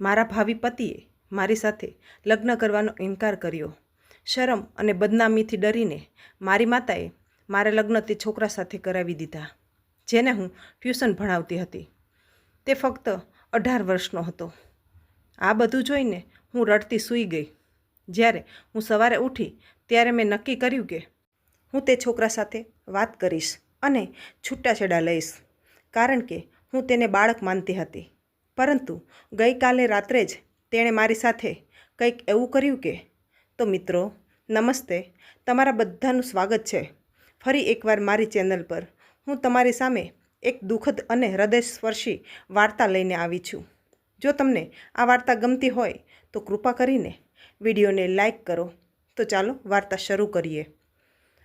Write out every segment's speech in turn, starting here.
મારા ભાવિ પતિએ મારી સાથે લગ્ન કરવાનો ઇનકાર કર્યો. શરમ અને બદનામીથી ડરીને મારી માતાએ મારા લગ્ન તે છોકરા સાથે કરાવી દીધા, જેને હું ટ્યુશન ભણાવતી હતી. તે ફક્ત અઢાર વર્ષનો હતો. આ બધું જોઈને હું રડતી સૂઈ ગઈ. જ્યારે હું સવારે ઉઠી ત્યારે મેં નક્કી કર્યું કે હું તે છોકરા સાથે વાત કરીશ અને છૂટાછેડા લઈશ, કારણ કે હું તેને બાળક માનતી હતી. પરંતુ ગઈકાલે રાત્રે જ તેણે મારી સાથે કંઈક એવું કર્યું કે, તો મિત્રો, નમસ્તે, તમારા બધાનું સ્વાગત છે. ફરી એકવાર મારી ચેનલ પર હું તમારી સામે એક દુઃખદ અને હૃદયસ્પર્શી વાર્તા લઈને આવી છું. જો તમને આ વાર્તા ગમતી હોય, તો કૃપા કરીને વિડીયોને લાઈક કરો. તો ચાલો વાર્તા શરૂ કરીએ.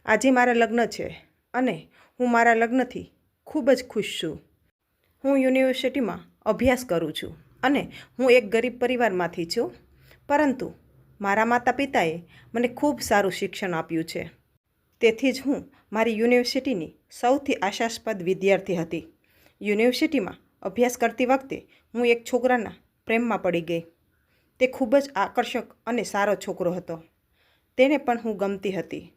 આજે મારા લગ્ન છે અને હું મારા લગ્નથી ખૂબ જ ખુશ છું. હું યુનિવર્સિટીમાં અભ્યાસ કરું છું અને હું એક ગરીબ પરિવારમાંથી છું. પરંતુ મારા માતા પિતાએ મને ખૂબ સારું શિક્ષણ આપ્યું છે. તેથી જ હું મારી યુનિવર્સિટીની સૌથી આશાસ્પદ વિદ્યાર્થી હતી. યુનિવર્સિટીમાં અભ્યાસ કરતી વખતે હું એક છોકરાના પ્રેમમાં પડી ગઈ. તે ખૂબ જ આકર્ષક અને સારો છોકરો હતો. તેને પણ હું ગમતી હતી.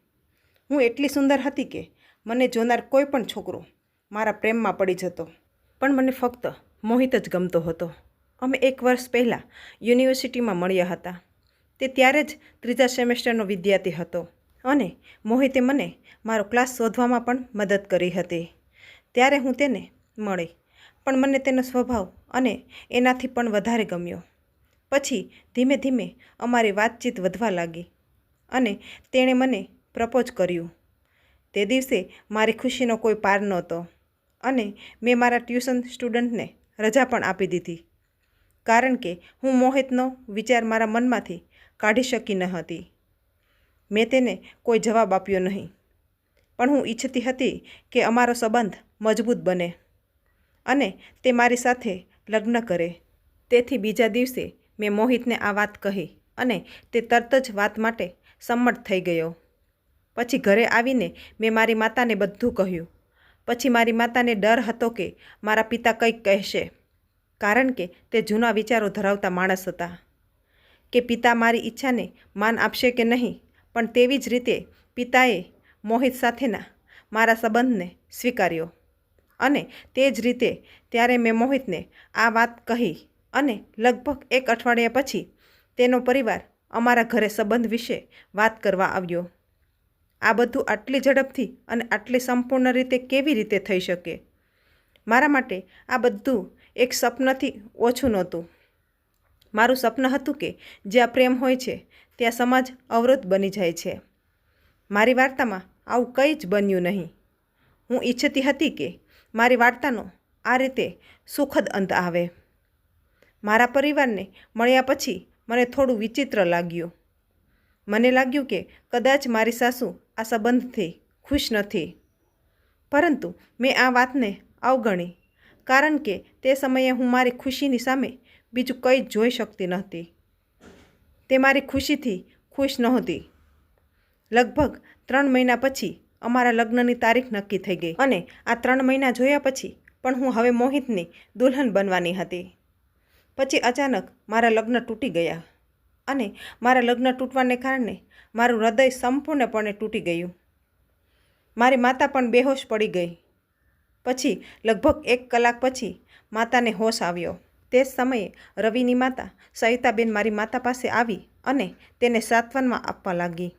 હું એટલી સુંદર હતી કે મને જોનાર કોઈ પણ છોકરો મારા પ્રેમમાં પડી જતો. પણ મને ફક્ત મોહિત જ ગમતો હતો. અમે એક વર્ષ પહેલાં યુનિવર્સિટીમાં મળ્યા હતા. તે ત્યારે જ ત્રીજા સેમેસ્ટરનો વિદ્યાર્થી હતો અને મોહિતે મને મારો ક્લાસ શોધવામાં પણ મદદ કરી હતી. ત્યારે હું તેને મળી, પણ મને તેનો સ્વભાવ અને એનાથી પણ વધારે ગમ્યો. પછી ધીમે ધીમે અમારી વાતચીત વધવા લાગી અને તેણે મને પ્રપોઝ કર્યું. તે દિવસે મારી ખુશીનો કોઈ પાર નહોતો. અને મેં મારા ટ્યુશન સ્ટુડન્ટને રજા પણ આપી દીધી. કારણ કે હું મોહિતનો વિચાર મારા મનમાંથી કાઢી શકી ન હતી. મેં તેને કોઈ જવાબ આપ્યો નહીં. પણ હું ઈચ્છતી હતી કે અમારો સંબંધ મજબૂત બને અને તે મારી સાથે લગ્ન કરે. તેથી બીજા દિવસે મેં મોહિતને આ વાત કહી અને તે તરત જ વાત માટે સંમત થઈ ગયો. પછી ઘરે આવીને મેં મારી માતાને બધું કહ્યું. પછી મારી માતાને ડર હતો કે મારા પિતા કંઈક કહેશે, કારણ કે તે જૂના વિચારો ધરાવતા માણસ હતા, કે પિતા મારી ઈચ્છાને માન આપશે કે નહીં, પણ તેવી જ રીતે પિતાએ મોહિત સાથેના મારા સંબંધને સ્વીકાર્યો. અને તે જ રીતે ત્યારે મેં મોહિતને આ વાત કહી અને લગભગ એક અઠવાડિયા પછી તેનો પરિવાર અમારા ઘરે સંબંધ વિશે વાત કરવા આવ્યો. આ બધું આટલી ઝડપથી અને આટલી સંપૂર્ણ રીતે કેવી રીતે થઈ શકે? મારા માટે આ બધું એક સપનથી ઓછું નહોતું. મારું સપન હતું કે જ્યાં પ્રેમ હોય છે, ત્યાં સમાજ અવરોધ બની જાય છે. મારી વાર્તામાં આવું કંઈ જ બન્યું નહીં. હું ઈચ્છતી હતી કે મારી વાર્તાનો આ રીતે સુખદ અંત આવે. મારા પરિવારને મળ્યા પછી મને થોડું વિચિત્ર લાગ્યું. મને લાગ્યું કે કદાચ મારી સાસુ આ સંબંધથી ખુશ નથી. પરંતુ મેં આ વાતને અવગણી, કારણ કે તે સમયે હું મારી ખુશીની સામે બીજું કંઈ જોઈ શકતી નહોતી. તે મારી ખુશીથી ખુશ નહોતી. લગભગ ત્રણ મહિના પછી અમારા લગ્નની તારીખ નક્કી થઈ ગઈ અને આ ત્રણ મહિના જોયા પછી પણ હું હવે મોહિતની દુલ્હન બનવાની હતી. પછી અચાનક મારા લગ્ન તૂટી ગયા. અને મારા લગ્ન તૂટવાને કારણે મારું હૃદય સંપૂર્ણપણે તૂટી ગયું. મારી માતા પણ બેહોશ પડી ગઈ. પછી લગભગ એક કલાક પછી માતાને હોશ આવ્યો. તે સમયે રવિની માતા સવિતાબેન મારી માતા પાસે આવી અને તેને સાંત્વનમાં આપવા લાગી.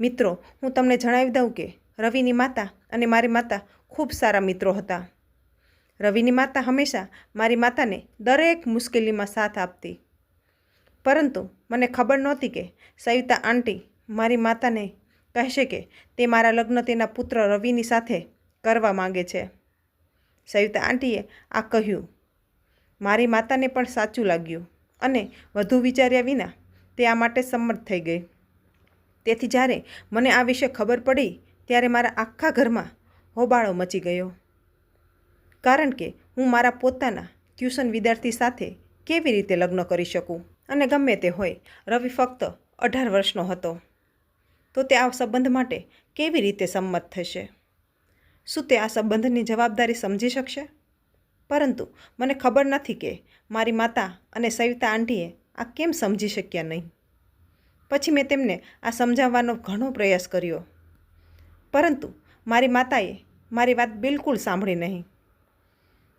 મિત્રો, હું તમને જણાવી દઉં કે રવિની માતા અને મારી માતા ખૂબ સારા મિત્રો હતા. રવિની માતા હંમેશા મારી માતાને દરેક મુશ્કેલીમાં સાથ આપતી. પરંતુ મને ખબર નહોતી કે સવિતા આંટી મારી માતાને કહેશે કે તે મારા લગ્ન તેના પુત્ર રવિની સાથે કરવા માગે છે. સવિતા આંટીએ આ કહ્યું. મારી માતાને પણ સાચું લાગ્યું અને વધુ વિચાર્યા વિના તે આ માટે સંમત થઈ ગઈ. તેથી જ્યારે મને આ વિશે ખબર પડી, ત્યારે મારા આખા ઘરમાં હોબાળો મચી ગયો. કારણ કે હું મારા પોતાના ટ્યુશન વિદ્યાર્થી સાથે કેવી રીતે લગ્ન કરી શકું? અને ગમે તે હોય, રવિ ફક્ત અઢાર વર્ષનો હતો. તો તે આ સંબંધ માટે કેવી રીતે સંમત થશે? શું તે આ સંબંધની જવાબદારી સમજી શકશે? પરંતુ મને ખબર નથી કે મારી માતા અને સવિતા આંટીએ આ કેમ સમજી શક્યા નહીં. પછી મેં તેમને આ સમજાવવાનો ઘણો પ્રયાસ કર્યો. પરંતુ મારી માતાએ મારી વાત બિલકુલ સાંભળી નહીં.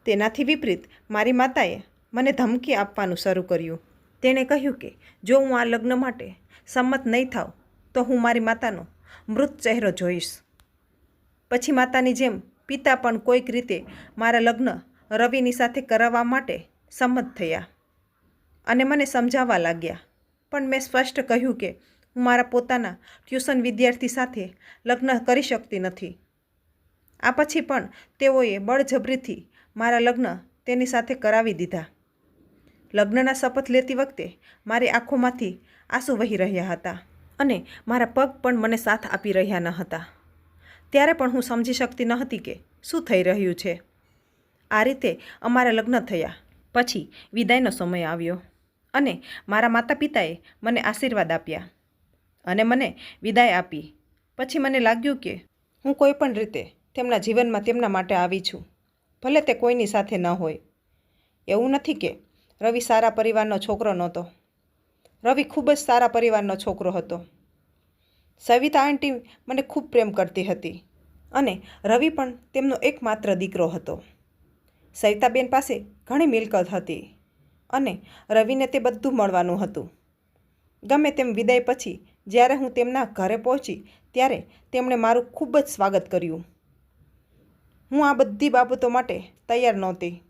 તેનાથી વિપરીત મારી માતાએ મને ધમકી આપવાનું શરૂ કર્યું. તેણે કહ્યું કે, જો હું આ લગ્ન માટે સંમત નહીં થાવ તો હું મારી માતાનો મૃત ચહેરો જોઈશ. પછી માતાની જેમ પિતા પણ કોઈક રીતે મારા લગ્ન રવિની સાથે કરાવવા માટે સંમત થયા અને મને સમજાવવા લાગ્યા. પણ મેં સ્પષ્ટ કહ્યું કે, હું મારા પોતાના ટ્યુશન વિદ્યાર્થી સાથે લગ્ન કરી શકતી નથી. આ પછી પણ તેઓએ બળજબરીથી મારા લગ્ન તેની સાથે કરાવી દીધા. લગ્નના શપથ લેતી વખતે મારી આંખોમાંથી આંસુ વહી રહ્યા હતા અને મારા પગ પણ મને સાથ આપી રહ્યા ન હતા. ત્યારે પણ હું સમજી શકતી ન હતી કે શું થઈ રહ્યું છે. આ રીતે અમારા લગ્ન થયા. પછી વિદાયનો સમય આવ્યો અને મારા માતા પિતાએ મને આશીર્વાદ આપ્યા અને મને વિદાય આપી. પછી મને લાગ્યું કે હું કોઈ પણ રીતે તેમના જીવનમાં તેમના માટે આવી છું. ભલે તે કોઈની સાથે ન હોય. એવું નથી કે રવિ સારા પરિવારનો છોકરો નહોતો. રવિ ખૂબ જ સારા પરિવારનો છોકરો હતો. સવિતા આંટી મને ખૂબ પ્રેમ કરતી હતી અને રવિ પણ તેમનો એકમાત્ર દીકરો હતો. સવિતાબેન પાસે ઘણી મિલકત હતી અને રવિને તે બધું મળવાનું હતું. ગમે તેમ વિદાય પછી જ્યારે હું તેમના ઘરે પહોંચી ત્યારે તેમણે મારું ખૂબ જ સ્વાગત કર્યું. હું આ બધી બાબતો માટે તૈયાર નહોતી.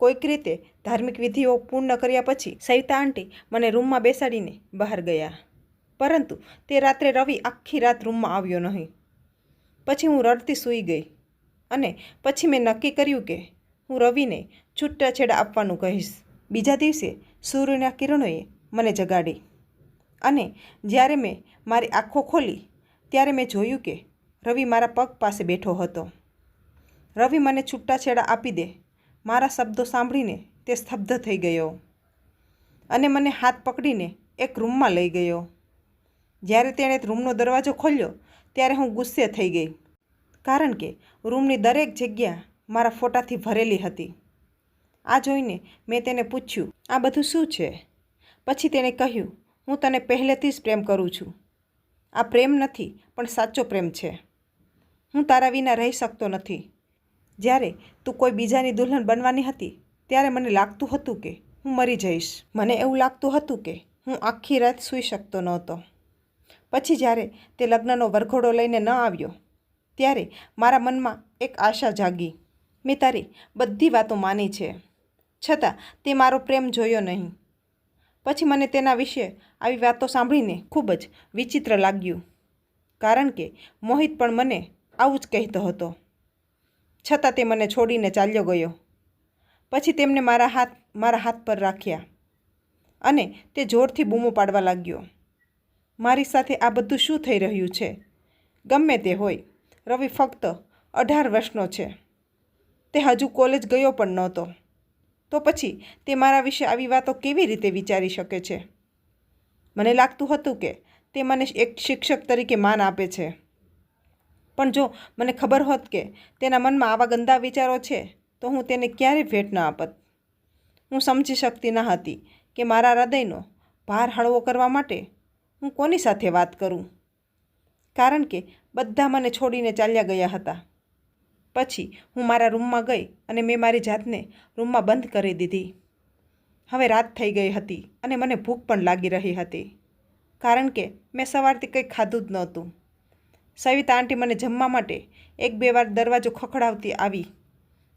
કોઈક રીતે ધાર્મિક વિધિઓ પૂર્ણ કર્યા પછી સવિતા આંટી મને રૂમમાં બેસાડીને બહાર ગયા. પરંતુ તે રાત્રે રવિ આખી રાત રૂમમાં આવ્યો નહીં. પછી હું રડતી સૂઈ ગઈ અને પછી મેં નક્કી કર્યું કે હું રવિને છૂટાછેડા આપવાનું કહીશ. બીજા દિવસે સૂર્યના કિરણોએ મને જગાડી અને જ્યારે મેં મારી આંખો ખોલી ત્યારે મેં જોયું કે રવિ મારા પગ પાસે બેઠો હતો. રવિ મને છૂટાછેડા આપી દે મારા શબ્દો સાંભળીને તે સ્તબ્ધ થઈ ગયો અને મને હાથ પકડીને એક રૂમમાં લઈ ગયો. જ્યારે તેણે રૂમનો દરવાજો ખોલ્યો, ત્યારે હું ગુસ્સે થઈ ગઈ, કારણ કે રૂમની દરેક જગ્યા મારા ફોટાથી ભરેલી હતી. આ જોઈને મેં તેને પૂછ્યું, આ બધું શું છે? પછી તેણે કહ્યું, હું તને પહેલેથી જ પ્રેમ કરું છું. આ પ્રેમ નથી, પણ સાચો પ્રેમ છે. હું તારા વિના રહી શકતો નથી. જ્યારે તું કોઈ બીજાની દુલ્હન બનવાની હતી, ત્યારે મને લાગતું હતું કે હું મરી જઈશ. મને એવું લાગતું હતું કે હું આખી રાત સૂઈ શકતો નહોતો. પછી જ્યારે તે લગ્નનો વરઘોડો લઈને ન આવ્યો, ત્યારે મારા મનમાં એક આશા જાગી. મેં તારી બધી વાતો માની છે. છતાં તે મારો પ્રેમ જોયો નહીં. પછી મને તેના વિશે આવી વાતો સાંભળીને ખૂબ જ વિચિત્ર લાગ્યું. કારણ કે મોહિત પણ મને આવું જ કહેતો હતો. છતાં તે મને છોડીને ચાલ્યો ગયો. પછી તેમને મારા હાથ મારા હાથ પર રાખ્યા અને તે જોરથી બૂમો પાડવા લાગ્યો. મારી સાથે આ બધું શું થઈ રહ્યું છે? ગમે તે હોય, રવિ ફક્ત અઢાર વર્ષનો છે. તે હજુ કોલેજ ગયો પણ નહોતો. તો પછી તે મારા વિશે આવી વાતો કેવી રીતે વિચારી શકે છે? મને લાગતું હતું કે તે મને એક શિક્ષક તરીકે માન આપે છે. પણ જો મને ખબર હોત કે તેના મનમાં આવા ગંદા વિચારો છે, તો હું તેને ક્યારેય ભેટ ન આપત. હું સમજી શકતી ન હતી કે મારા હૃદયનો ભાર હળવો કરવા માટે હું કોની સાથે વાત કરું. કારણ કે બધા મને છોડીને ચાલ્યા ગયા હતા. પછી હું મારા રૂમમાં ગઈ અને મેં મારી જાતને રૂમમાં બંધ કરી દીધી. હવે રાત થઈ ગઈ હતી અને મને ભૂખ પણ લાગી રહી હતી. કારણ કે મેં સવારથી કંઈ ખાધું જ નહોતું. સવિતા આંટી મને જમવા માટે એક બે વાર દરવાજો ખખડાવતી આવી.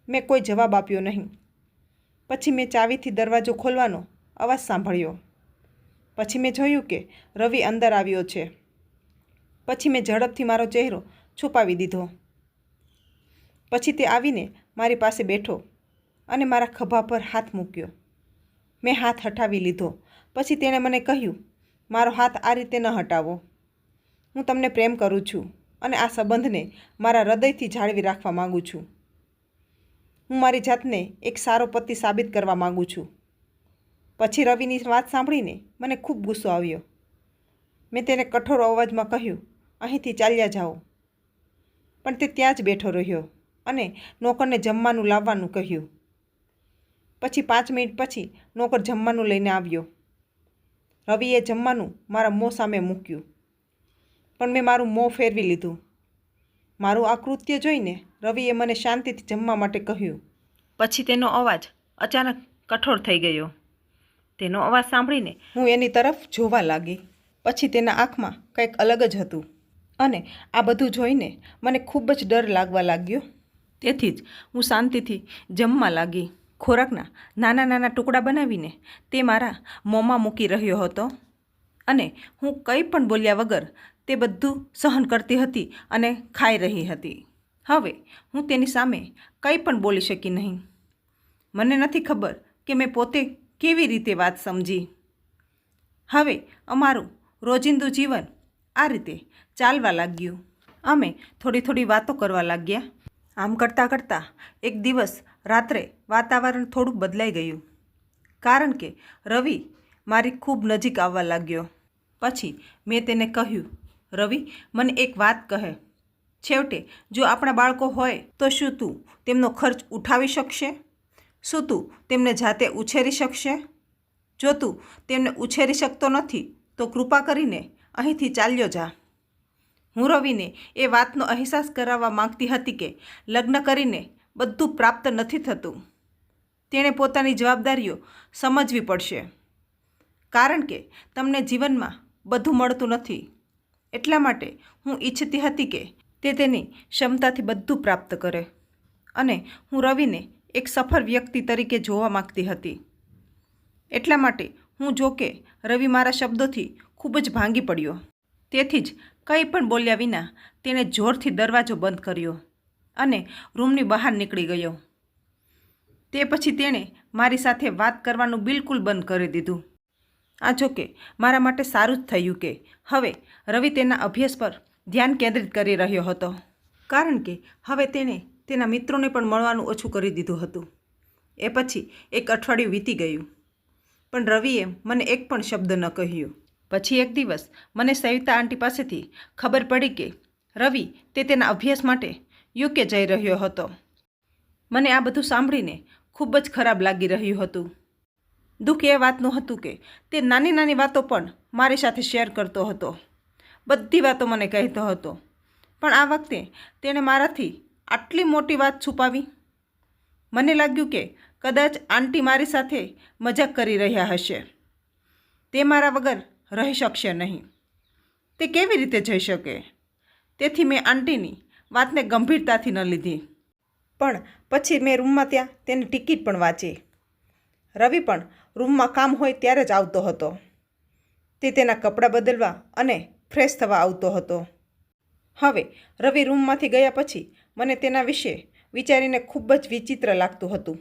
મેં કોઈ જવાબ આપ્યો નહીં. પછી મેં ચાવીથી દરવાજો ખોલવાનો અવાજ સાંભળ્યો. પછી મેં જોયું કે રવિ અંદર આવ્યો છે. પછી મેં ઝડપથી મારો ચહેરો છુપાવી દીધો. પછી તે આવીને મારી પાસે બેઠો અને મારા ખભા પર હાથ મૂક્યો. મેં હાથ હટાવી લીધો. પછી તેણે મને કહ્યું, મારો હાથ આ રીતે ન હટાવો. હું તમને પ્રેમ કરું છું અને આ સંબંધને મારા હૃદયથી જાળવી રાખવા માગું છું. હું મારી જાતને એક સારો પતિ સાબિત કરવા માગું છું. પછી રવિની વાત સાંભળીને મને ખૂબ ગુસ્સો આવ્યો. મેં તેને કઠોર અવાજમાં કહ્યું, અહીંથી ચાલ્યા જાઓ. પણ તે ત્યાં જ બેઠો રહ્યો અને નોકરને જમવાનું લાવવાનું કહ્યું. પછી પાંચ મિનિટ પછી નોકર જમવાનું લઈને આવ્યો. રવિએ જમવાનું મારા મોં સામે મૂક્યું. પણ મેં મારું મોં ફેરવી લીધું. મારું આ કૃત્ય જોઈને રવિએ મને શાંતિથી જમવા માટે કહ્યું. પછી તેનો અવાજ અચાનક કઠોર થઈ ગયો. તેનો અવાજ સાંભળીને હું એની તરફ જોવા લાગી. પછી તેના આંખમાં કંઈક અલગ જ હતું. અને આ બધું જોઈને મને ખૂબ જ ડર લાગવા લાગ્યો. તેથી જ હું શાંતિથી જમવા લાગી. ખોરાકના નાના નાના ટુકડા બનાવીને તે મારા મોંમાં મૂકી રહ્યો હતો. અને હું કંઈ પણ બોલ્યા વગર તે બધું સહન કરતી હતી અને ખાઈ રહી હતી. હવે હું તેની સામે કંઈ પણ બોલી શકી નહીં. મને નથી ખબર કે મેં પોતે કેવી રીતે વાત સમજી. હવે અમારું રોજિંદુ જીવન આ રીતે ચાલવા લાગ્યું. અમે થોડી થોડી વાતો કરવા લાગ્યા. આમ કરતાં કરતાં એક દિવસ રાત્રે વાતાવરણ થોડુંક બદલાઈ ગયું. કારણ કે રવિ મારી ખૂબ નજીક આવવા લાગ્યો. પછી મેં તેને કહ્યું રવિ, મને એક વાત કહે. છેવટે, જો આપણા બાળકો હોય, તો શું તું તેમનો ખર્ચ ઉઠાવી શકશે? શું તું તેમને જાતે ઉછેરી શકશે? જો તું તેમને ઉછેરી શકતો નથી, તો કૃપા કરીને અહીંથી ચાલ્યો જા. હું રવિને એ વાતનો અહેસાસ કરાવવા માંગતી હતી કે લગ્ન કરીને બધું પ્રાપ્ત નથી થતું. તેણે પોતાની જવાબદારીઓ સમજવી પડશે. કારણ કે, તમને જીવનમાં બધું મળતું નથી. એટલા માટે હું ઈચ્છતી હતી કે તે તેની ક્ષમતાથી બધું પ્રાપ્ત કરે અને હું રવિને એક સફળ વ્યક્તિ તરીકે જોવા માગતી હતી. એટલા માટે હું જો કે રવિ મારા શબ્દોથી ખૂબ જ ભાંગી પડ્યો. તેથી જ કંઈ પણ બોલ્યા વિના તેણે જોરથી દરવાજો બંધ કર્યો અને રૂમની બહાર નીકળી ગયો. તે પછી તેણે મારી સાથે વાત કરવાનું બિલકુલ બંધ કરી દીધું. આ જો કે મારા માટે સારું જ થયું કે હવે રવિ તેના અભ્યાસ પર ધ્યાન કેન્દ્રિત કરી રહ્યો હતો. કારણ કે હવે તેણે તેના મિત્રોને પણ મળવાનું ઓછું કરી દીધું હતું. એ પછી એક અઠવાડિયું વીતી ગયું. પણ રવિએ મને એક પણ શબ્દ ન કહ્યું. પછી એક દિવસ મને સવિતા આંટી પાસેથી ખબર પડી કે રવિ તે તેના અભ્યાસ માટે યુકે જઈ રહ્યો હતો. મને આ બધું સાંભળીને ખૂબ જ ખરાબ લાગી રહ્યું હતું. દુઃખ એ વાતનું હતું કે, તે નાની નાની વાતો પણ મારી સાથે શેર કરતો હતો. બધી વાતો મને કહેતો હતો. પણ આ વખતે તેણે મારાથી આટલી મોટી વાત છુપાવી. મને લાગ્યું કે કદાચ આંટી મારી સાથે મજાક કરી રહ્યા હશે. તે મારા વગર રહી શકશે નહીં. તે કેવી રીતે જઈ શકે? તેથી મેં આંટીની વાતને ગંભીરતાથી ન લીધી. પણ પછી મેં રૂમમાં ત્યાં તેની ટિકિટ પણ વાંચી. રવિ પણ રૂમમાં કામ હોય ત્યારે જ આવતો હતો. તે તેના કપડાં બદલવા અને ફ્રેશ થવા આવતો હતો. હવે રવિ રૂમમાંથી ગયા પછી મને તેના વિશે વિચારીને ખૂબ જ વિચિત્ર લાગતું હતું.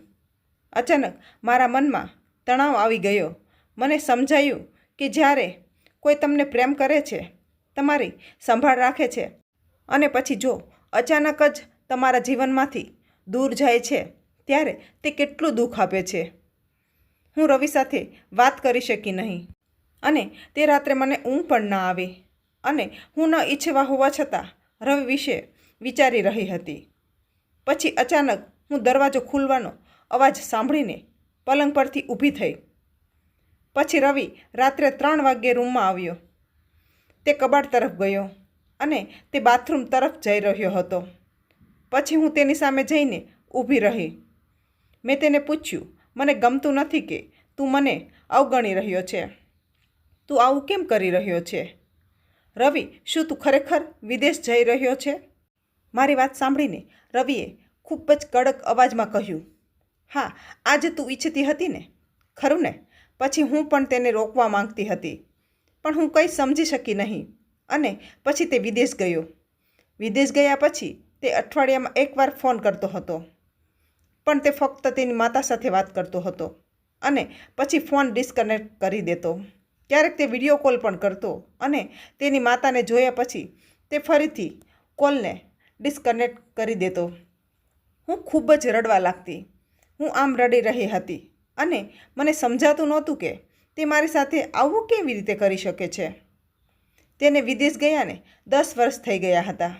અચાનક મારા મનમાં તણાવ આવી ગયો. મને સમજાયું કે જ્યારે કોઈ તમને પ્રેમ કરે છે, તમારી સંભાળ રાખે છે અને પછી જો અચાનક જ તમારા જીવનમાંથી દૂર જાય છે, ત્યારે તે કેટલું દુઃખ આપે છે. હું રવિ સાથે વાત કરી શકી નહીં. અને તે રાત્રે મને ઊંઘ પણ ન આવે અને હું ન ઈચ્છવા હોવા છતાં રવિ વિશે વિચારી રહી હતી. પછી અચાનક હું દરવાજો ખુલવાનો અવાજ સાંભળીને પલંગ પરથી ઊભી થઈ. પછી રવિ રાત્રે ત્રણ વાગ્યે રૂમમાં આવ્યો. તે કબાટ તરફ ગયો અને તે બાથરૂમ તરફ જઈ રહ્યો હતો. પછી હું તેની સામે જઈને ઊભી રહી. મેં તેને પૂછ્યું મને ગમતું નથી કે તું મને અવગણી રહ્યો છે. તું આવું કેમ કરી રહ્યો છે? રવિ, શું તું ખરેખર વિદેશ જઈ રહ્યો છે? મારી વાત સાંભળીને રવિએ ખૂબ જ કડક અવાજમાં કહ્યું, હા, આજે તું ઈચ્છતી હતી ને? ખરું ને? પછી હું પણ તેને રોકવા માંગતી હતી. પણ હું કંઈ સમજી શકી નહીં. અને પછી તે વિદેશ ગયો. વિદેશ ગયા પછી તે અઠવાડિયામાં એકવાર ફોન કરતો હતો. પણ તે ફક્ત તેની માતા સાથે વાત કરતો હતો અને પછી ફોન ડિસ્કનેક્ટ કરી દેતો. ક્યારેક તે વીડિયો કોલ પણ કરતો અને તેની માતાને જોયા પછી તે ફરીથી કોલને ડિસ્કનેક્ટ કરી દેતો. હું ખૂબ જ રડવા લાગતી. હું આમ રડી રહી હતી અને મને સમજાતું નહોતું કે તે મારી સાથે આવું કેવી રીતે કરી શકે છે. તેને વિદેશ ગયાને દસ વર્ષ થઈ ગયા હતા.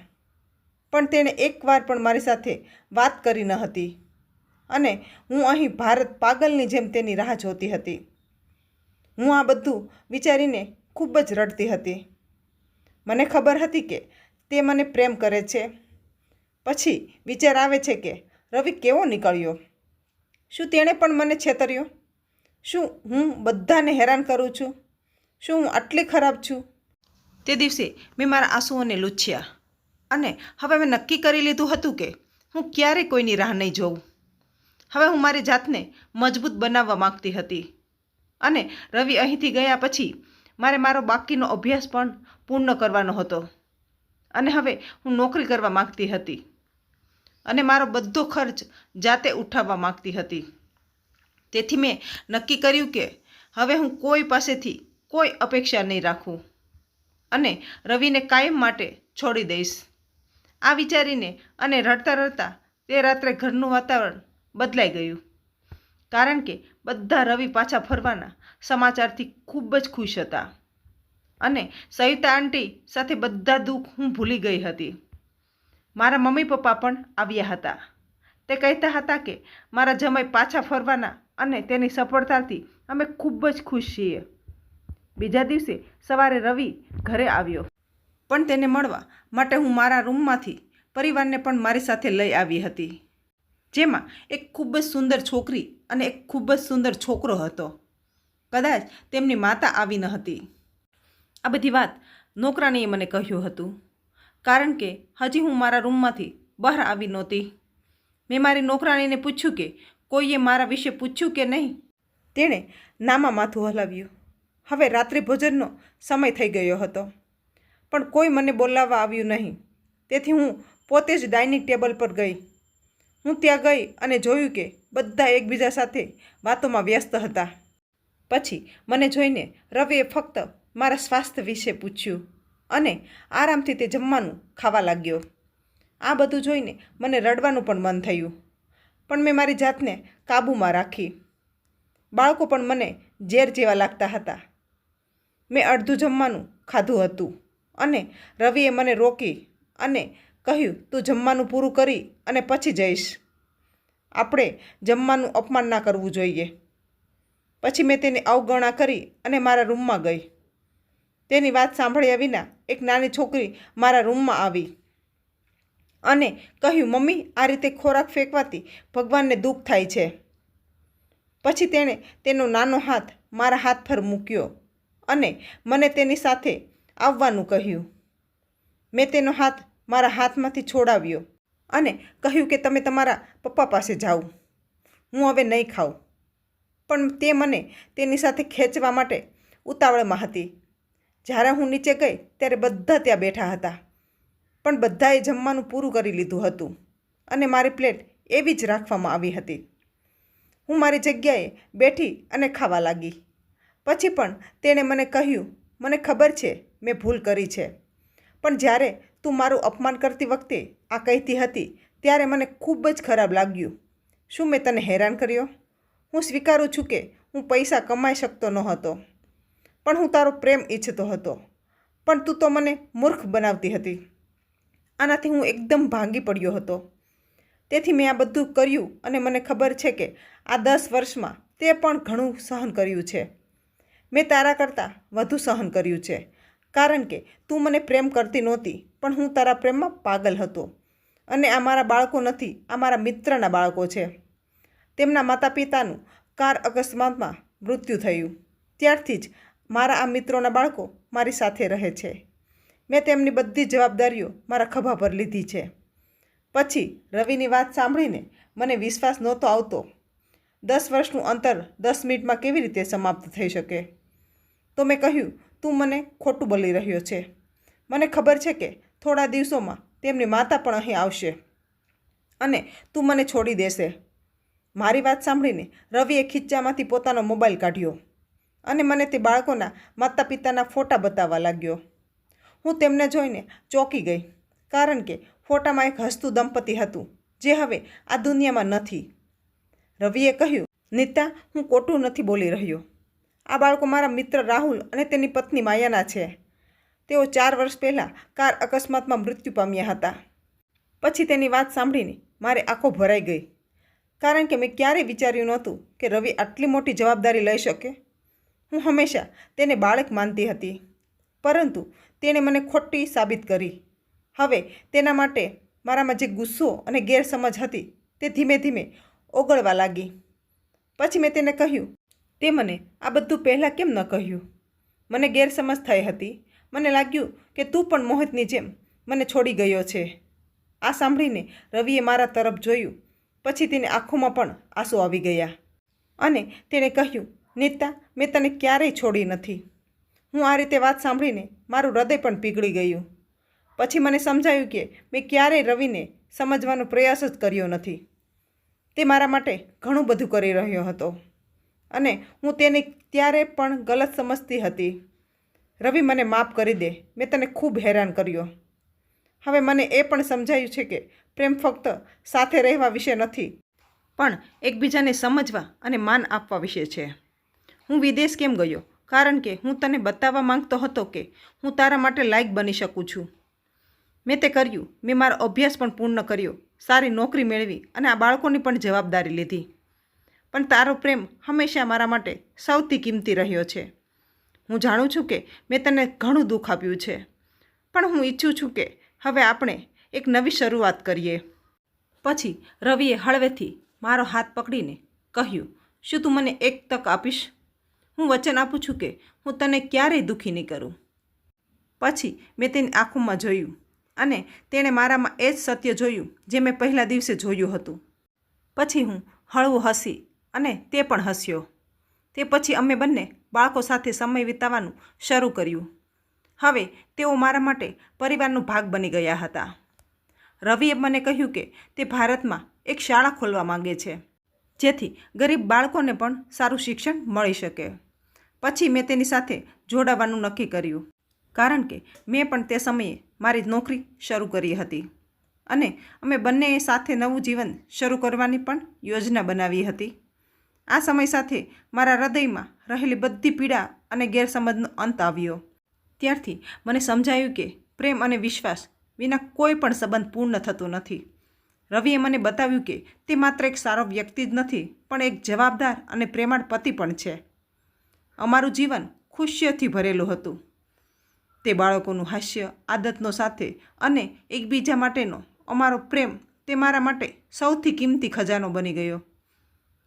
પણ તેણે એકવાર પણ મારી સાથે વાત કરી ન હતી. અને હું અહીં ભારત પાગલની જેમ તેની રાહ જોતી હતી. હું આ બધું વિચારીને ખૂબ જ રડતી હતી. મને ખબર હતી કે તે મને પ્રેમ કરે છે. પછી વિચાર આવે છે કે રવિ કેવો નીકળ્યો? શું તેણે પણ મને છેતર્યો? શું હું બધાને હેરાન કરું છું? શું હું આટલી ખરાબ છું? તે દિવસે મેં મારા આંસુઓને લૂછ્યા. અને હવે મેં નક્કી કરી લીધું હતું કે હું ક્યારેય કોઈની રાહ નહીં જોઉં. હવે હું મારી જાતને મજબૂત બનાવવા માગતી હતી. અને રવિ અહીંથી ગયા પછી મારે મારો બાકીનો અભ્યાસ પણ પૂર્ણ કરવાનો હતો. અને હવે હું નોકરી કરવા માગતી હતી. અને મારો બધો ખર્ચ જાતે ઉઠાવવા માગતી હતી. તેથી મેં નક્કી કર્યું કે હવે હું કોઈ પાસેથી કોઈ અપેક્ષા નહીં રાખું. અને રવિને કાયમ માટે છોડી દઈશ. આ વિચારીને અને રડતા રડતા તે રાત્રે ઘરનું વાતાવરણ બદલાઈ ગયું. કારણ કે બધા રવિ પાછા ફરવાના સમાચારથી ખૂબ જ ખુશ હતા. અને સવિતા આંટી સાથે બધા દુઃખ હું ભૂલી ગઈ હતી. મારા મમ્મી પપ્પા પણ આવ્યા હતા. તે કહેતા હતા કે મારા જમાઈ પાછા ફરવાના અને તેની સફળતાથી અમે ખૂબ જ ખુશ છીએ. બીજા દિવસે સવારે રવિ ઘરે આવ્યો. પણ તેને મળવા માટે હું મારા રૂમમાંથી પરિવારને પણ મારી સાથે લઈ આવી હતી. જેમાં એક ખૂબ જ સુંદર છોકરી અને એક ખૂબ જ સુંદર છોકરો હતો. કદાચ તેમની માતા આવી ન હતી. આ બધી વાત નોકરાણીએ મને કહ્યું હતું. કારણ કે હજી હું મારા રૂમમાંથી બહાર આવી નહોતી. મેં મારી નોકરાણીને પૂછ્યું કે કોઈએ મારા વિશે પૂછ્યું કે નહીં? તેણે નામાં માથું હલાવ્યું. હવે રાત્રિ ભોજનનો સમય થઈ ગયો હતો. પણ કોઈ મને બોલાવવા આવ્યું નહીં. તેથી હું પોતે જ ડાઇનિંગ ટેબલ પર ગઈ. હું ત્યાં ગઈ અને જોયું કે બધા એકબીજા સાથે વાતોમાં વ્યસ્ત હતા. પછી મને જોઈને રવિએ ફક્ત મારા સ્વાસ્થ્ય વિશે પૂછ્યું અને આરામથી તે જમવાનું ખાવા લાગ્યો. આ બધું જોઈને મને રડવાનું પણ મન થયું. પણ મેં મારી જાતને કાબૂમાં રાખી. બાળકો પણ મને ઝેર જેવા લાગતા હતા. મેં અડધું જમવાનું ખાધું હતું અને રવિએ મને રોકી અને કહ્યું, તું જમવાનું પૂરું કરી અને પછી જઈશ. આપણે જમવાનું અપમાન ના કરવું જોઈએ. પછી મેં તેની અવગણના કરી અને મારા રૂમમાં ગઈ. તેની વાત સાંભળ્યા વિના એક નાની છોકરી મારા રૂમમાં આવી અને કહ્યું, મમ્મી, આ રીતે ખોરાક ફેંકવાથી ભગવાનને દુઃખ થાય છે. પછી તેણે તેનો નાનો હાથ મારા હાથ પર મૂક્યો અને મને તેની સાથે આવવાનું કહ્યું. મેં તેનો હાથ મારા હાથમાંથી છોડાવ્યો અને કહ્યું કે તમે તમારા પપ્પા પાસે જાઓ. હું હવે નહીં ખાઉં. પણ તે મને તેની સાથે ખેંચવા માટે ઉતાવળમાં હતી. જ્યારે હું નીચે ગઈ ત્યારે બધા ત્યાં બેઠા હતા. પણ બધાએ જમવાનું પૂરું કરી લીધું હતું અને મારી પ્લેટ એવી જ રાખવામાં આવી હતી. હું મારી જગ્યાએ બેઠી અને ખાવા લાગી. પછી પણ તેણે મને કહ્યું, મને ખબર છે, મેં ભૂલ કરી છે. પણ જ્યારે તું મારું અપમાન કરતી વખતે આ કહેતી હતી ત્યારે મને ખૂબ જ ખરાબ લાગ્યું. શું મેં તને હેરાન કર્યો? હું સ્વીકારું છું કે હું પૈસા કમાઈ શકતો ન હતો પણ હું તારો પ્રેમ ઈચ્છતો હતો. પણ તું તો મને મૂર્ખ બનાવતી હતી. આનાથી હું એકદમ ભાંગી પડ્યો હતો. તેથી મેં આ બધું કર્યું અને મને ખબર છે કે આ દસ વર્ષમાં તે પણ ઘણું સહન કર્યું છે. મેં તારા કરતાં વધુ સહન કર્યું છે. કારણ કે તું મને પ્રેમ કરતી નહોતી, પણ હું તારા પ્રેમમાં પાગલ હતો અને આ મારા બાળકો નથી, આ મારા મિત્રના બાળકો છે. તેમના માતા પિતાનું કાર અકસ્માતમાં મૃત્યુ થયું. ત્યારથી જ મારા આ મિત્રોના બાળકો મારી સાથે રહે છે. મેં તેમની બધી જવાબદારીઓ મારા ખભા પર લીધી છે. પછી રવિની વાત સાંભળીને મને વિશ્વાસ નહોતો આવતો. દસ વર્ષનું અંતર દસ મિનિટમાં કેવી રીતે સમાપ્ત થઈ શકે? તો મેં કહ્યું તું મને ખોટું બોલી રહ્યો છે. મને ખબર છે કે થોડા દિવસોમાં તેમની માતા પણ અહીં આવશે. અને તું મને છોડી દેશે. મારી વાત સાંભળીને રવિએ ખીચ્ચામાંથી પોતાનો મોબાઈલ કાઢ્યો અને મને તે બાળકોના માતા પિતાના ફોટા બતાવવા લાગ્યો. હું તેમને જોઈને ચોંકી ગઈ, કારણ કે ફોટામાં એક હસતું દંપતી હતું, જે હવે આ દુનિયામાં નથી. રવિએ કહ્યું, નીતા, હું કોટું નથી બોલી રહ્યો. આ બાળકો મારા મિત્ર રાહુલ અને તેની પત્ની માયાના છે. તેઓ ચાર વર્ષ પહેલાં કાર અકસ્માતમાં મૃત્યુ પામ્યા હતા. પછી તેની વાત સાંભળીને મારે આંખો ભરાઈ ગઈ. કારણ કે મેં ક્યારેય વિચાર્યું નહોતું કે રવિ આટલી મોટી જવાબદારી લઈ શકે. હું હંમેશા તેને બાળક માનતી હતી. પરંતુ તેણે મને ખોટી સાબિત કરી. હવે તેના માટે મારામાં જે ગુસ્સો અને ગેરસમજ હતી તે ધીમે ધીમે ઓગળવા લાગી. પછી મેં તેને કહ્યું તે મને આ બધું પહેલાં કેમ ન કહ્યું? મને ગેરસમજ થઈ હતી. મને લાગ્યું કે તું પણ મોહિતની જેમ મને છોડી ગયો છે. આ સાંભળીને રવિએ મારા તરફ જોયું. પછી તેને આંખોમાં પણ આંસુ આવી ગયા. અને તેણે કહ્યું, નીતા, મેં તને ક્યારેય છોડી નથી. હું આ રીતે વાત સાંભળીને મારું હૃદય પણ પીગળી ગયું. પછી મને સમજાયું કે મેં ક્યારેય રવિને સમજવાનો પ્રયાસ જ કર્યો નથી. તે મારા માટે ઘણું બધું કરી રહ્યો હતો. અને હું તેને ત્યારે પણ ગલત સમજતી હતી. રવિ મને માફ કરી દે. મેં તને ખૂબ હેરાન કર્યો. હવે મને એ પણ સમજાયું છે કે પ્રેમ ફક્ત સાથે રહેવા વિશે નથી, પણ એકબીજાને સમજવા અને માન આપવા વિશે છે. હું વિદેશ કેમ ગયો? કારણ કે હું તને બતાવવા માંગતો હતો કે હું તારા માટે લાયક બની શકું છું. મેં તે કર્યું. મેં મારો અભ્યાસ પણ પૂર્ણ કર્યો. સારી નોકરી મેળવી અને આ બાળકોની પણ જવાબદારી લીધી. પણ તારો પ્રેમ હંમેશા મારા માટે સૌથી કિંમતી રહ્યો છે. હું જાણું છું કે મેં તને ઘણું દુઃખ આપ્યું છે, પણ હું ઈચ્છું છું કે હવે આપણે એક નવી શરૂઆત કરીએ. પછી રવિએ હળવેથી મારો હાથ પકડીને કહ્યું, શું તું મને એક તક આપીશ? હું વચન આપું છું કે હું તને ક્યારેય દુઃખી નહીં કરું. પછી મેં તેની આંખોમાં જોયું અને તેણે મારામાં એ જ સત્ય જોયું જે મેં પહેલા દિવસે જોયું હતું. પછી હું હળવું હસી અને તે પણ હસ્યો. તે પછી અમે બંને બાળકો સાથે સમય વિતાવવાનું શરૂ કર્યું. હવે તેઓ મારા માટે પરિવારનો ભાગ બની ગયા હતા. રવિએ મને કહ્યું કે તે ભારતમાં એક શાળા ખોલવા માંગે છે, જેથી ગરીબ બાળકોને પણ સારું શિક્ષણ મળી શકે. પછી મેં તેની સાથે જોડાવાનું નક્કી કર્યું, કારણ કે મેં પણ તે સમયે મારી નોકરી શરૂ કરી હતી. અને અમે બંનેએ સાથે નવું જીવન શરૂ કરવાની પણ યોજના બનાવી હતી. આ સમય સાથે મારા હૃદયમાં રહેલી બધી પીડા અને ગેરસમજનો અંત આવ્યો. ત્યારથી મને સમજાયું કે પ્રેમ અને વિશ્વાસ વિના કોઈ પણ સંબંધ પૂર્ણ થતો નથી. રવિએ મને બતાવ્યું કે તે માત્ર એક સારો વ્યક્તિ જ નથી, પણ એક જવાબદાર અને પ્રેમાળ પતિ પણ છે. અમારું જીવન ખુશીઓથી ભરેલું હતું. તે બાળકોનું હાસ્ય, આદતનો સાથે અને એકબીજા માટેનો અમારો પ્રેમ તે મારા માટે સૌથી કિંમતી ખજાનો બની ગયો.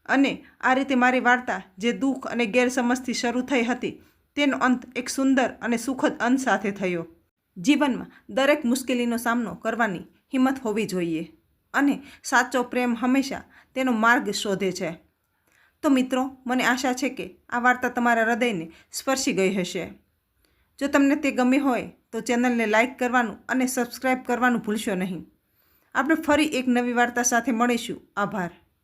અને આ રીતે મારી વાર્તા જે દુઃખ અને ગેરસમજથી શરૂ થઈ હતી, તેનો અંત એક સુંદર અને સુખદ અંત સાથે થયો. જીવનમાં દરેક મુશ્કેલીનો સામનો કરવાની હિંમત હોવી જોઈએ અને સાચો પ્રેમ હંમેશા તેનો માર્ગ શોધે છે. તો મિત્રો, મને આશા છે કે આ વાર્તા તમારા હૃદયને સ્પર્શી ગઈ હશે. જો તમને તે ગમી હોય, તો ચેનલને લાઇક કરવાનું અને સબસ્ક્રાઈબ કરવાનું ભૂલશો નહીં. આપણે ફરી એક નવી વાર્તા સાથે મળીશું. આભાર.